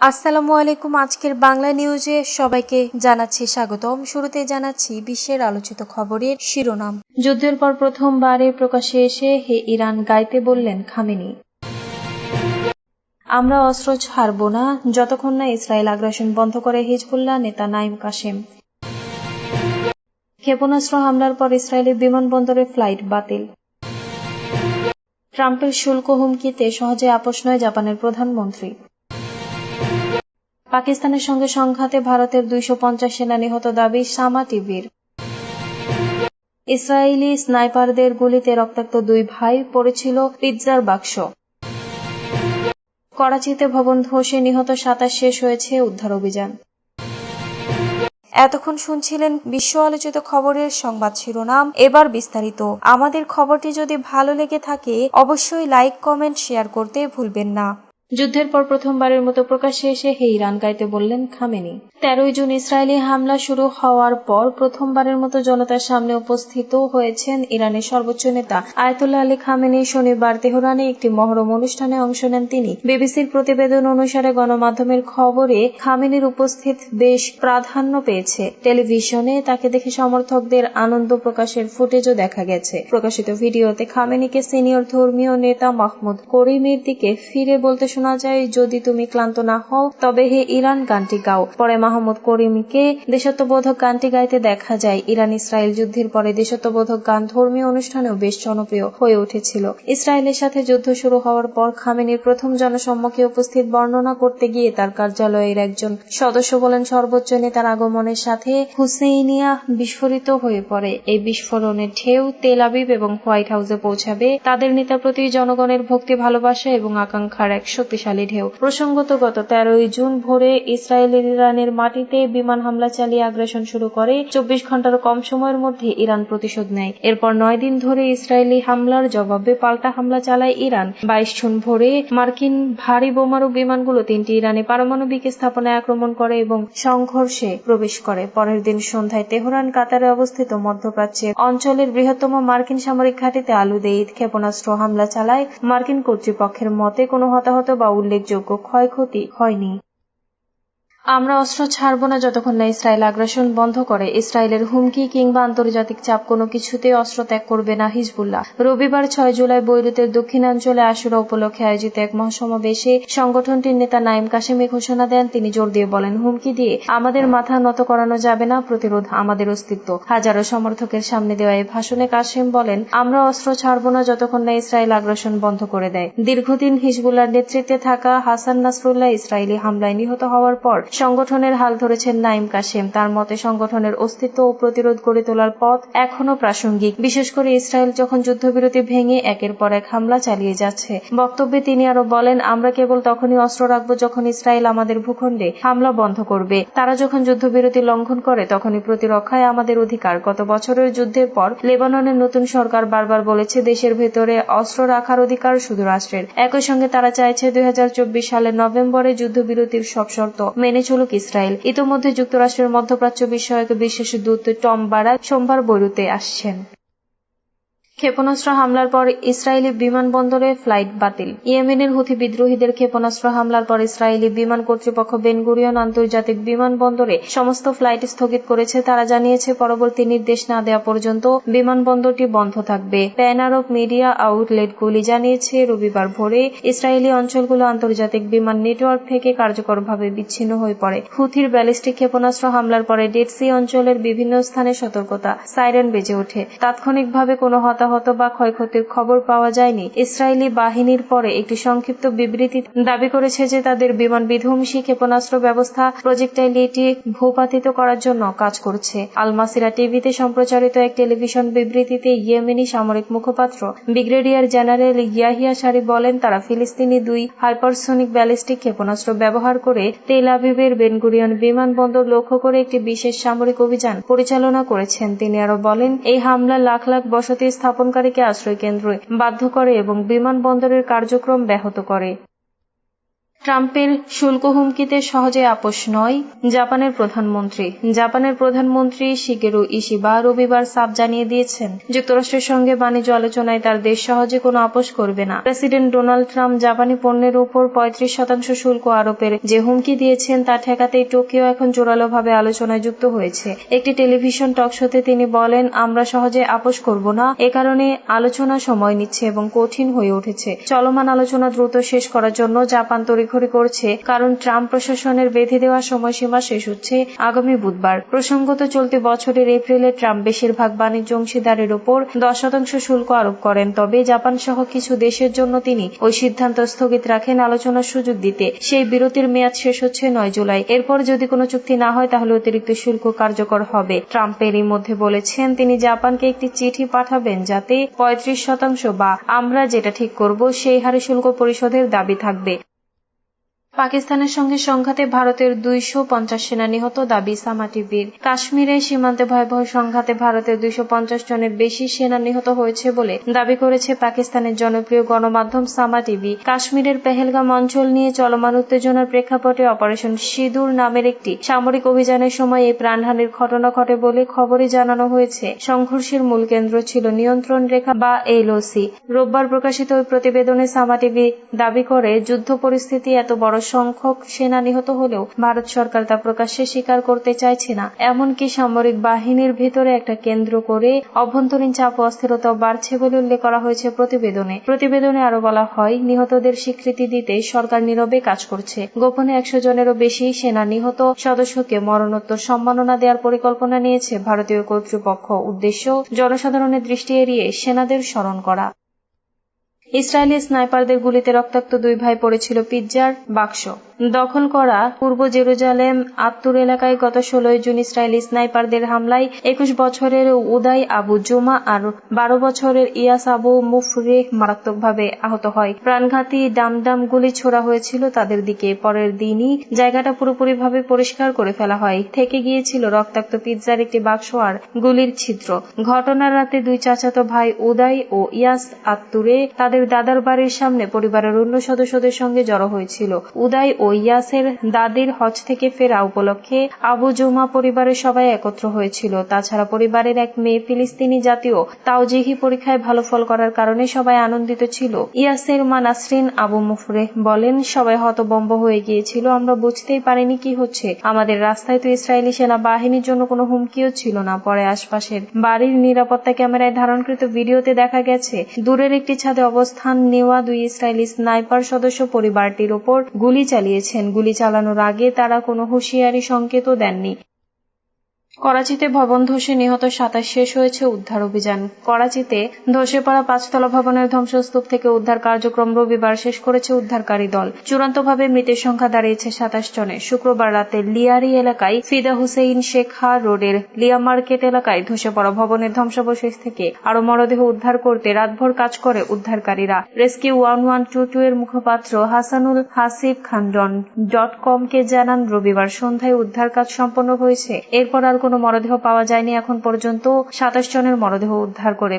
আসসালামু আলাইকুম। আজকের বাংলা নিউজে সবাইকে জানাচ্ছি স্বাগতম। শুরুতে জানাচ্ছি বিশ্বের আলোচিত খবরের শিরোনাম। যুদ্ধের পর প্রথমবারে প্রকাশে এসে হে ইরান গাইতে বললেন খামেনি। আমরা অস্ত্র ছাড়ব না। যতক্ষণ না ইসরায়েল আগ্রাসন বন্ধ করে হিজবুল্লাহ নেতা নাইম কাশেম ক্ষেপণাস্ত্র হামলার পর ইসরায়েলের বিমানবন্দরে ফ্লাইট বাতিল। ট্রাম্পের শুল্ক হুমকিতে সহজে আপোষ নয় জাপানের প্রধানমন্ত্রী। পাকিস্তানের সঙ্গে সংঘাতে ভারতের দুইশো পঞ্চাশ সেনা নিহত দাবি সামা টিভির। ইসরায়েলি স্নাইপারদের গুলিতে রক্তাক্ত দুই ভাই পড়েছিল পিৎজার বাক্স। করাচিতে ভবন ধসে নিহত সাতাশ শেষ হয়েছে উদ্ধার অভিযান। এতক্ষণ শুনছিলেন বিশ্ব আলোচিত খবরের সংবাদ শিরোনাম। এবার বিস্তারিত। আমাদের খবরটি যদি ভালো লেগে থাকে, অবশ্যই লাইক, কমেন্ট, শেয়ার করতে ভুলবেন না। যুদ্ধের পর প্রথমবারের মতো প্রকাশ্যে এসে হে ইরান গাইতে বললেন খামেনি। তেরোই জুন ইসরায়েলি হামলা শুরু হওয়ার পর প্রথমবারের মতো জনতার সামনে উপস্থিত হয়েছেন ইরানের সর্বোচ্চ নেতা আয়তুল্লাহ আলী খামেনি। শনিবার তেহরানে একটি মহরম অনুষ্ঠানে অংশ নেন তিনি। বিবিসির প্রতিবেদন অনুসারে গণমাধ্যমের খবরে খামেনির উপস্থিত বেশ প্রাধান্য পেয়েছে। টেলিভিশনে তাকে দেখে সমর্থকদের আনন্দ প্রকাশের ফুটেজও দেখা গেছে। প্রকাশিত ভিডিওতে খামেনিকে সিনিয়র ধর্মীয় নেতা মাহমুদ করিমের দিকে ফিরে বলতে শোনা যায়, যদি তুমি ক্লান্ত না হও, তবে হে ইরান, গানটি গাও। পরে মাহমুদ করিমকে দেশত্ববোধক গানটি গাইতে দেখা যায়। ইরান ইসরায়েল যুদ্ধের পরে দেশত্ববোধক গান ধর্মীয় অনুষ্ঠানেও বেশ জনপ্রিয় হয়ে উঠেছিল। ইসরায়েলের সাথে যুদ্ধ শুরু হওয়ার পর খামেনির প্রথম জনসম্মুখে উপস্থিত বর্ণনা করতে গিয়ে তার কার্যালয়ের একজন সদস্য বলেন, সর্বোচ্চ নেতার আগমনের সাথে হুসেইনিয়া বিস্ফোরিত হয়ে পড়ে। এই বিস্ফোরণের ঢেউ তেল আবিব এবং হোয়াইট হাউসে পৌঁছাবে। তাদের নেতার প্রতি জনগণের ভক্তি, ভালোবাসা এবং আকাঙ্ক্ষার এক শক্তিশালী ঢেউ। প্রসঙ্গত, গত তেরোই জুন ভোরে ইসরায়েলের ইরানের মাটিতে বিমান হামলা চালিয়ে আগ্রাসন শুরু করে, চব্বিশ ঘণ্টার কম সময়ের মধ্যে ইরান প্রতিশোধ নেয়। এরপর নয় দিন ধরে ইসরায়েলি হামলার জবাবে পাল্টা হামলা চালায় ইরান। বাইশ জুন ভোরে মার্কিন ভারী বোমারু বিমানগুলো তিনটি ইরানে পারমাণবিক স্থাপনায় আক্রমণ করে এবং সংঘর্ষে প্রবেশ করে। পরের দিন সন্ধ্যায় তেহরান, কাতারে অবস্থিত মধ্যপ্রাচ্যের অঞ্চলের বৃহত্তম মার্কিন সামরিক ঘাঁটিতে আলুদে ঈদ ক্ষেপণাস্ত্র হামলা চালায়। মার্কিন কর্তৃপক্ষের মতে, কোনো হতাহত বা উল্লেখযোগ্য ক্ষয়ক্ষতি হয়নি। আমরা অস্ত্র ছাড়ব না যতক্ষণ না ইসরায়েল আগ্রাসন বন্ধ করে। ইসরায়েলের হুমকি কিংবা আন্তর্জাতিক চাপ কোনো কিছুতেই অস্ত্র ত্যাগ করবে না হিজবুল্লাহ। রবিবার ছয় জুলাই বৈরুতের দক্ষিণাঞ্চলে আশুরা উপলক্ষে আয়োজিত এক মহাসমাবেশে সংগঠনটির নেতা নাইম কাশেমি ঘোষণা দেন। তিনি জোর দিয়ে বলেন, হুমকি দিয়ে আমাদের মাথা নত করানো যাবে না, প্রতিরোধ আমাদের অস্তিত্ব। হাজারো সমর্থকের সামনে দেওয়া এই ভাষণে কাশেম বলেন, আমরা অস্ত্র ছাড়ব না যতক্ষণ না ইসরায়েল আগ্রাসন বন্ধ করে দেয়। দীর্ঘদিন হিজবুল্লার নেতৃত্বে থাকা হাসান নাসরুল্লাহ ইসরায়েলি হামলায় নিহত হওয়ার পর সংগঠনের হাল ধরেছেন নাইম কাশেম তার মতে, সংগঠনের অস্তিত্ব ও প্রতিরোধ গড়ে তোলার পথ এখনও প্রাসঙ্গিক। বিশেষ করে ইসরায়েল যখন যুদ্ধবিরতি ভেঙে একের পর এক হামলা চালিয়ে যাচ্ছে। বক্তব্যে তিনি আরও বলেন, আমরা কেবল তখনই অস্ত্র রাখব যখন ইসরায়েল আমাদের ভূখণ্ডে হামলা বন্ধ করবে। তারা যখন যুদ্ধবিরতি লঙ্ঘন করে, তখনই প্রতিরক্ষায় আমাদের অধিকার। গত বছরের যুদ্ধের পর লেবাননের নতুন সরকার বারবার বলেছে, দেশের ভেতরে অস্ত্র রাখার অধিকার শুধু রাষ্ট্রের। একই সঙ্গে তারা চাইছে, দুই হাজার চব্বিশ সালের নভেম্বরে যুদ্ধবিরতির সব শর্ত মেনে চলুক ইসরায়েল। ইতোমধ্যে যুক্তরাষ্ট্রের মধ্যপ্রাচ্য বিষয়ক বিশেষ দূত টম বারাক সোমবার বৈরুতে আসছেন। ক্ষেপণাস্ত্র হামলার পর ইসরায়েলি বিমানবন্দরে ফ্লাইট বাতিল। ইয়েমেনের হুথি বিদ্রোহীদের ক্ষেপণাস্ত্র হামলার পর ইসরায়েলি বিমান কর্তৃপক্ষ বেনগুরিয়ন আন্তর্জাতিক বিমানবন্দরে সমস্ত ফ্লাইট স্থগিত করেছে। তারা জানিয়েছে, পরবর্তী নির্দেশ না দেওয়া পর্যন্ত বিমানবন্দরটি বন্ধ থাকবে। প্যান আরব মিডিয়া আউটলেটগুলি জানিয়েছে, রবিবার ভোরে ইসরায়েলি অঞ্চলগুলো আন্তর্জাতিক বিমান নেটওয়ার্ক থেকে কার্যকরভাবে বিচ্ছিন্ন হয়ে পড়ে। হুথির ব্যালিস্টিক ক্ষেপণাস্ত্র হামলার পরে ডেড সি অঞ্চলের বিভিন্ন স্থানে সতর্কতা, সাইরেন বেজে ওঠে। তাৎক্ষণিকভাবে কোনো হতাহত হতাহত বা ক্ষয়ক্ষতির খবর পাওয়া যায়নি। ইসরায়েলি বাহিনীর পরে একটি সংক্ষিপ্ত বিবৃতি দাবি করেছে যে তাদের বিমান বিধ্বংসী ক্ষেপণাস্ত্র ব্যবস্থা প্রজেক্টাইলিটি ভূপাতিত করার জন্য কাজ করছে। আলমাসিরা টিভিতে সম্প্রচারিত এক টেলিভিশন বিবৃতিতে ইয়েমেনি সামরিক মুখপাত্র, ব্রিগেডিয়ার জেনারেল ইয়াহিয়া সারি বলেন, তারা ফিলিস্তিনি দুই হাইপারসোনিক ব্যালিস্টিক ক্ষেপণাস্ত্র ব্যবহার করে তেল আবিবের বেনগুরিয়ন বিমানবন্দর লক্ষ্য করে একটি বিশেষ সামরিক অভিযান পরিচালনা করেছেন। তিনি আরও বলেন, এই হামলা লাখ লাখ বসতি স্থাপন স্থাপনকারীকে আশ্রয় কেন্দ্রে বাধ্য করে এবং বিমানবন্দরের কার্যক্রম ব্যাহত করে। ট্রাম্পের শুল্ক হুমকিতে সহজে আপোষ নয় জাপানের প্রধানমন্ত্রী। জাপানের প্রধানমন্ত্রী শিগেরু ইশিবা রবিবার সাফ জানিয়ে দিয়েছেন, যুক্তরাষ্ট্রের সঙ্গে বাণিজ্য আলোচনায় তার দেশ সহজে কোনো আপোষ করবে না। প্রেসিডেন্ট ডোনাল্ড ট্রাম্প জাপানি পণ্যের উপর পঁয়ত্রিশ শতাংশ শুল্ক আরোপের যে হুমকি দিয়েছেন তা ঠেকাতেই টোকিও এখন জোরালোভাবে আলোচনায় যুক্ত হয়েছে। একটি টেলিভিশন টক শোতে তিনি বলেন, আমরা সহজে আপোষ করব না। এ কারণে আলোচনা সময় নিচ্ছে এবং কঠিন হয়ে উঠেছে। চলমান আলোচনা দ্রুত শেষ করার জন্য জাপান তড়িঘড়ি করছে, কারণ ট্রাম্প প্রশাসনের বেঁধে দেওয়া সময়সীমা শেষ হচ্ছে আগামী বুধবার। প্রসঙ্গত চলতি বছরের এপ্রিলে ট্রাম্প বেশিরভাগ বাণিজ্য অংশীদারের উপর দশ শতাংশ শুল্ক আরোপ করেন, তবে জাপান সহ কিছু দেশের জন্য তিনি ওই সিদ্ধান্ত স্থগিত রাখেন আলোচনার সুযোগ দিতে। সেই বিরতির মেয়াদ শেষ হচ্ছে নয় জুলাই। এরপর যদি কোনো চুক্তি না হয়, তাহলে অতিরিক্ত শুল্ক কার্যকর হবে। ট্রাম্প এরই মধ্যে বলেছেন, তিনি জাপানকে একটি চিঠি পাঠাবেন যাতে পঁয়ত্রিশ শতাংশ বা আমরা যেটা ঠিক করব, সেই হারে শুল্ক পরিশোধের দাবি থাকবে। পাকিস্তানের সঙ্গে সংঘাতে ভারতের দুইশো পঞ্চাশ সেনা নিহত দাবি সামা টিভির। কাশ্মীরে সীমান্তে ভয়াবহ সংঘাতে ভারতের দুইশো পঞ্চাশ জনের বেশি সেনা নিহত হয়েছে বলে দাবি করেছে পাকিস্তানের জনপ্রিয় গণমাধ্যম সামা টিভি। কাশ্মীরের পেহেলগাম অঞ্চল নিয়ে চলমান উত্তেজনার প্রেক্ষাপটে অপারেশন সিঁদুর নামের একটি সামরিক অভিযানের সময় এই প্রাণহানির ঘটনা ঘটে বলে খবরে জানানো হয়েছে। সংঘর্ষের মূল কেন্দ্র ছিল নিয়ন্ত্রণ রেখা বা এলওসি। রোববার প্রকাশিত ওই প্রতিবেদনে সামা টিভি দাবি করে, যুদ্ধ পরিস্থিতি এত বড় সংখ্যক সেনা নিহত হলেও ভারত সরকার তা প্রকাশ্যে স্বীকার করতে চাইছে না। এমনকি সামরিক বাহিনীর ভেতরে একটা কেন্দ্র করে অভ্যন্তরীণ চাপ ও অস্থিরতাও বাড়ছে বলে উল্লেখ করা হয়েছে প্রতিবেদনে। প্রতিবেদনে আরও বলা হয়, নিহতদের স্বীকৃতি দিতে সরকার নীরবে কাজ করছে। গোপনে একশো জনেরও বেশি সেনা নিহত সদস্যকে মরণোত্তর সম্মাননা দেওয়ার পরিকল্পনা নিয়েছে ভারতীয় কর্তৃপক্ষ। উদ্দেশ্য, জনসাধারণের দৃষ্টি এড়িয়ে সেনাদের স্মরণ করা। ইসরায়েলি স্নাইপারদের গুলিতে রক্তাক্ত দুই ভাই পড়েছিল পিৎজার বাক্স। দখল করা পূর্ব জেরুজালেম আত্তুর এলাকায় গত ষোলোই জুন ইসরায়েলি স্নাইপারদের হামলায় একুশ বছরের উদয় আবু জুমা আর বারো বছরের ইয়াস আবু মুফরে মারাত্মকভাবে আহত হয়। প্রাণঘাতী ডামডাম গুলি ছোড়া হয়েছিল তাদের দিকে। পরের দিনই জায়গাটা পুরোপুরিভাবে পরিষ্কার করে ফেলা হয়। থেকে গিয়েছিল রক্তাক্ত পিৎজার একটি বাক্স আর গুলির ছিদ্র। ঘটনার রাতে দুই চাচাতো ভাই উদাই ও ইয়াস আত্তুরে তাদের দাদার বাড়ির সামনে পরিবারের অন্য সদস্যদের সঙ্গে জড়ো হয়েছিল। উদয় ও ইয়াসের দাদির হজ থেকে ফেরা উপলক্ষে আবু জুমা পরিবারের সবাই একত্র হয়েছিল। তাছাড়া পরিবারের এক মেয়ে ফিলিস্তিনি জাতীয় তাওজিহি পরীক্ষায় ভালো ফল করার কারণে সবাই আনন্দিত ছিল। ইয়াসের মা নাসরিন আবু মুফরে বলেন, সবাই হতবম্ব হয়ে গিয়েছিল, আমরা বুঝতেই পারিনি কি হচ্ছে। আমাদের রাস্তায় তো ইসরায়েলি সেনা বাহিনীর জন্য কোনো হুমকিও ছিল না। পরে আশপাশের বাড়ির নিরাপত্তা ক্যামেরায় ধারণকৃত ভিডিওতে দেখা গেছে, দূরের একটি ছাদে অবস্থান নেওয়া দুই ইসরায়েলি স্নাইপার সদস্য পরিবারটির ওপর গুলি চালিয়েছেন। গুলি চালানোর আগে তারা কোনো হুঁশিয়ারি সংকেতও দেননি। করাচিতে ভবন ধসে নিহত সাতাশ শেষ হয়েছে উদ্ধার অভিযান। করাচিতে ধসে পড়া পাঁচতলা ভবনের ধ্বংসস্তূপ থেকে উদ্ধার কার্যক্রম রবিবার শেষ করেছে উদ্ধারকারী দল। চূড়ান্তভাবে মৃতের সংখ্যা দাঁড়িয়েছে সাতাশ জনে শুক্রবার রাতে লিয়ারি এলাকায় ফিদা হুসেইন শেখা রোডের লিয়া মার্কেট এলাকায় ধসে পড়া ভবনের ধ্বংসাবশেষ থেকে আরও মরদেহ উদ্ধার করতে রাতভর কাজ করে উদ্ধারকারীরা। Rescue one one two two এর মুখপাত্র হাসানুল হাসিব খান্ডন ডট কম কে জানান, রবিবার সন্ধ্যায় উদ্ধার কাজ সম্পন্ন হয়েছে। এরপর আর কোনো মরদেহ পাওয়া যায়নি এখন পর্যন্ত সাতাশ জনের মরদেহ উদ্ধার করে